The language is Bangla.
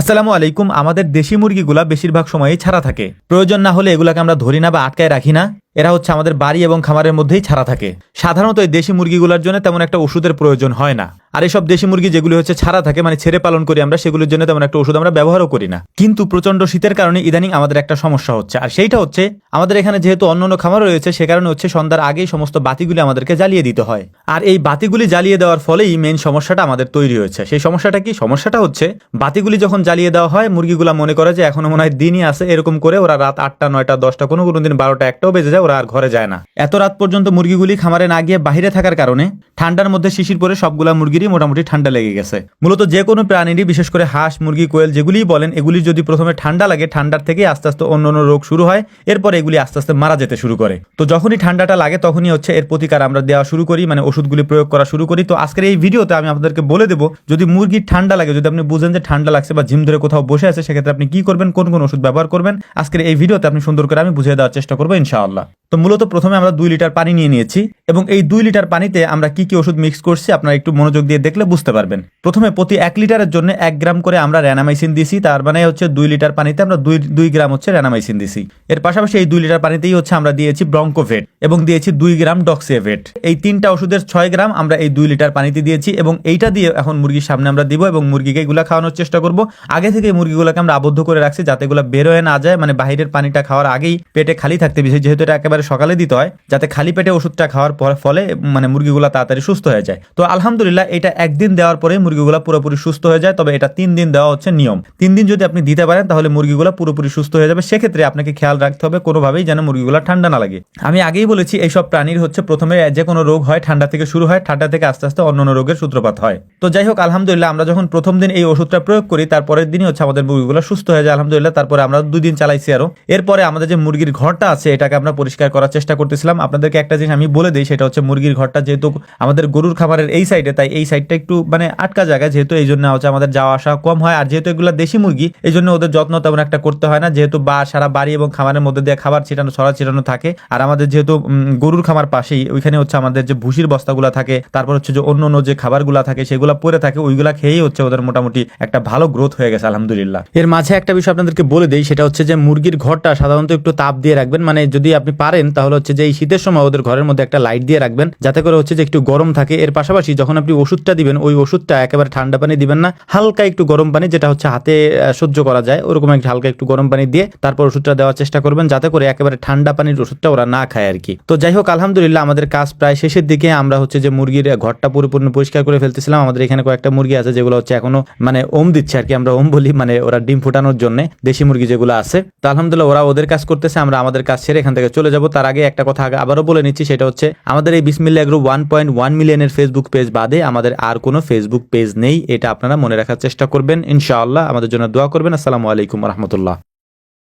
আসসালামু আলাইকুম, আমাদের দেশি মুরগিগুলা বেশিরভাগ সময়ই ছাড়া থাকে। প্রয়োজন না হলে এগুলাকে আমরা ধরি না বা আটকায় রাখি না। এরা হচ্ছে আমাদের বাড়ি এবং খামারের মধ্যেই ছাড়া থাকে। সাধারণত এই দেশি মুরগিগুলার জন্য তেমন একটা ওষুধের প্রয়োজন হয় না। আর এসব দেশি মুরগি যেগুলি হচ্ছে ছাড়া থাকে মানে ছেড়ে পালন করি আমরা, সেগুলোর জন্য তেমন একটা ওষুধ আমরা ব্যবহারও করি না। কিন্তু প্রচণ্ড শীতের কারণে ইদানিং আমাদের একটা সমস্যা হচ্ছে। আর সেইটা হচ্ছে, আমাদের এখানে যেহেতু অন্য অন্য খামার রয়েছে, সে কারণে হচ্ছে সন্ধ্যার আগেই সমস্ত বাতিগুলি আমাদেরকে জ্বালিয়ে দিতে হয়। আর এই বাতিগুলি জ্বালিয়ে দেওয়ার ফলেই মেন সমস্যাটা আমাদের তৈরি হয়েছে। সেই সমস্যাটা কি? সমস্যাটা হচ্ছে, বাতিগুলি যখন জ্বালিয়ে দেওয়া হয়, মুরগিগুলা মনে করে যে এখনও মনে হয় দিনই আছে, এরকম করে ওরা রাত আটটা, নয়টা, দশটা, কোনো কোনো দিন বারোটা, একটাও বেজে যায়, ওরা আর ঘরে যায় না। এত রাত পর্যন্ত মুরগিগুলি খামারে না গিয়ে বাইরে থাকার কারণে ঠান্ডার মধ্যে শিশির পরে সবগুলা মুরগিরই মোটামুটি ঠান্ডা লেগে গেছে। মূলত যে কোনো প্রাণীরই, বিশেষ করে হাঁস, মুরগি, কোয়েল যেগুলিই বলেন, এগুলি যদি প্রথমে ঠান্ডা লাগে, ঠান্ডার থেকে আস্তে আস্তে অন্য অন্য রোগ শুরু হয়, এরপর এগুলি আস্তে আস্তে মারা যেতে শুরু করে। তো যখনই ঠান্ডাটা লাগে, তখনই হচ্ছে এর প্রতিকার আমরা দেওয়া শুরু করি মানে ওষুধগুলি প্রয়োগ করা শুরু করি। তো আজকের এই ভিডিওতে আমি আপনাদেরকে বলে দেবো, যদি মুরগির ঠান্ডা লাগে, যদি আপনি বুঝেন যে ঠান্ডা লাগছে বা জিম ধরে কোথাও বসে আছে, সেক্ষেত্রে আপনি কি করবেন, কোন কোন ওষুধ ব্যবহার করবেন, আজকের এই ভিডিওতে আপনি সুন্দর করে আমি বুঝিয়ে দেওয়ার চেষ্টা করব, ইনশাআল্লাহ। তো মূলত প্রথমে আমরা দুই লিটার পানি নিয়ে নিয়েছি, এবং এই দুই লিটার পানিতে আমরা কি কি ওষুধ মিক্স করছি, আপনারা একটু মনোযোগ দিয়ে দেখলে বুঝতে পারবেন। প্রথমে প্রতি এক লিটারের জন্য এক গ্রাম করে আমরা র্যানামাইসিন দিছি, তার মানে হচ্ছে দুই লিটার পানিতে আমরা দুই দুই গ্রাম হচ্ছে র্যানামাইসিন দিছি। এর পাশাপাশি এই দুই লিটার পানিতেই হচ্ছে আমরা দিয়েছি ব্রঙ্কোভেট এবং দিয়েছি দুই গ্রাম ডক্সিভেট এই তিনটা ওষুধের ছয় গ্রাম আমরা এই দুই লিটার পানিতে দিয়েছি এবং এইটা দিয়ে এখন মুরগির সামনে আমরা দিব এবং মুরগিকে এগুলো খাওয়ানোর চেষ্টা করব। আগে থেকে মুরগিগুলোকে আমরা আবদ্ধ করে রাখছি যাতে এগুলো বের হয়ে না যায় মানে বাহিরের পানিটা খাওয়ার আগেই পেটে খালি থাকতে বেশি যেহেতু এটা একেবারে সকালে দিতে হয়, যাতে খালি পেটে ওষুধটা খাওয়ার পর- ফলে মানে মুরগিগুলো তাড়াতাড়ি সুস্থ হয়ে যায়। তো আলহামদুলিল্লাহ এটা একদিন দেওয়ার পরে মুরগিগুলো পুরোপুরি সুস্থ হয়ে যায়, তবে এটা তিন দিন দেওয়া হচ্ছে নিয়ম। তিন দিন যদি আপনি দিতে পারেন, তাহলে মুরগিগুলো পুরোপুরি সুস্থ হয়ে যাবে। সেক্ষেত্রে আপনাকে খেয়াল রাখতে হবে কোনোভাবেই যেন মুরগিগুলো ঠান্ডা না লাগে। আমি আগেই বলেছি, এইসব প্রাণীর হচ্ছে প্রথমে যে কোনো রোগ হয়, ঠান্ডা থেকে শুরু হয়, ঠান্ডা থেকে আস্তে আস্তে অন্য রোগের সূত্রপাত হয়। তো যাই হোক, আলহামদুলিল্লাহ আমরা যখন প্রথম দিন এই ওষুধটা প্রয়োগ করি, তারপরের দিনই হচ্ছে আমাদের মুরগিগুলো সুস্থ হয়ে যায়, আলহামদুলিল্লাহ। তারপরে আমরা দুই দিন চালাইছি আরও। এরপরে আমাদের যে মুরগির ঘরটা আছে, এটাকে আমরা পরিষ্কার করার চেষ্টা করতেছিলাম। আপনাদেরকে একটা জিনিস আমি বলে দিই, সেটা হচ্ছে মুরগির ঘরটা যেহেতু আমাদের গরুর খাবারের এই সাইডে তাই এই সাইডটা একটু মানে আটকা জায়গা যেহেতু এই জন্য হচ্ছে আমাদের যাওয়া আসা কম হয়। আর যেহেতু এগুলো দেশি মুরগি, এই জন্য ওদের যত্ন তেমন একটা করতে হয় না। যেহেতু বা, সারা বাড়ি এবং খামারের মধ্যে দিয়ে খাবার ছিটানো, ছড়া ছিটানো থাকে। আর আমাদের যেহেতু গরুর খামার পাশেই, ওইখানে হচ্ছে আমাদের যে ভুসির বস্তাগুলো থাকে, তারপর হচ্ছে যে অন্য অন্য যে খাবারগুলো থাকে, সেগুলো পরে থাকে, ওইগুলা খেয়েই হচ্ছে ওদের মোটামুটি একটা ভালো গ্রোথ হয়ে গেছে, আলহামদুলিল্লাহ। এর মাঝে একটা বিষয় আপনাদেরকে বলে দেই, সেটা হচ্ছে যে মুরগির ঘরটা সাধারণত একটু তাপ দিয়ে রাখবেন। মানে যদি আপনি পারেন, তাহলে হচ্ছে যে এই শীতের সময় ওদের ঘরের মধ্যে একটা লাইট দিয়ে রাখবেন, যাতে করে হচ্ছে যে একটু গরম থাকে। এর পাশাপাশি যখন আপনি ওষুধটা দিবেন, ওই ওষুধটা একেবারে ঠান্ডা পানি দিবেন না, হালকা একটু গরম পানি যেটা হচ্ছে হাতে সহ্য করা যায়, ওরকম একটা হালকা একটু গরম পানি দিয়ে তারপর ওষুধটা দেওয়ার চেষ্টা করবেন যাতে করে একেবারে ঠান্ডা পানির ওষুধটা ওরা না খায় আর কি। তো যাই হোক, আলহামদুলিল্লাহ আমাদের কাজ প্রায় শেষের দিকে, আমরা হচ্ছে যে মুরগির ঘরটা পরিপূর্ণ পরিষ্কার করে ফেলতেছিলাম, আমাদের এখানে কয়েকটা মুরগি আছে যেগুলো হচ্ছে এখনও মানে ওম দিচ্ছে আর কি, আমরা ওম বলি মানে ওরা ডিম ফুটানোর জন্য, দেশি মুরগি যেগুলো আছে। তো আলহামদুলিল্লাহ ওরা ওদের কাজ করতেছে, আমরা আমাদের কাজ ছেড়ে এখান থেকে চলে যাব। তার আগে একটা কথা আবারও বলে নিচ্ছি, সেটা হচ্ছে আমাদের এই Bismillah agro one point one মিলিয়নের Facebook page বাদে আমাদের আর কোনো ফেসবুক পেজ নেই, এটা আপনারা মনে রাখার চেষ্টা করবেন। ইনশাআল্লাহ আমাদের জন্য দোয়া করবেন। আসসালামু আলাইকুম রহমতুল্লাহ।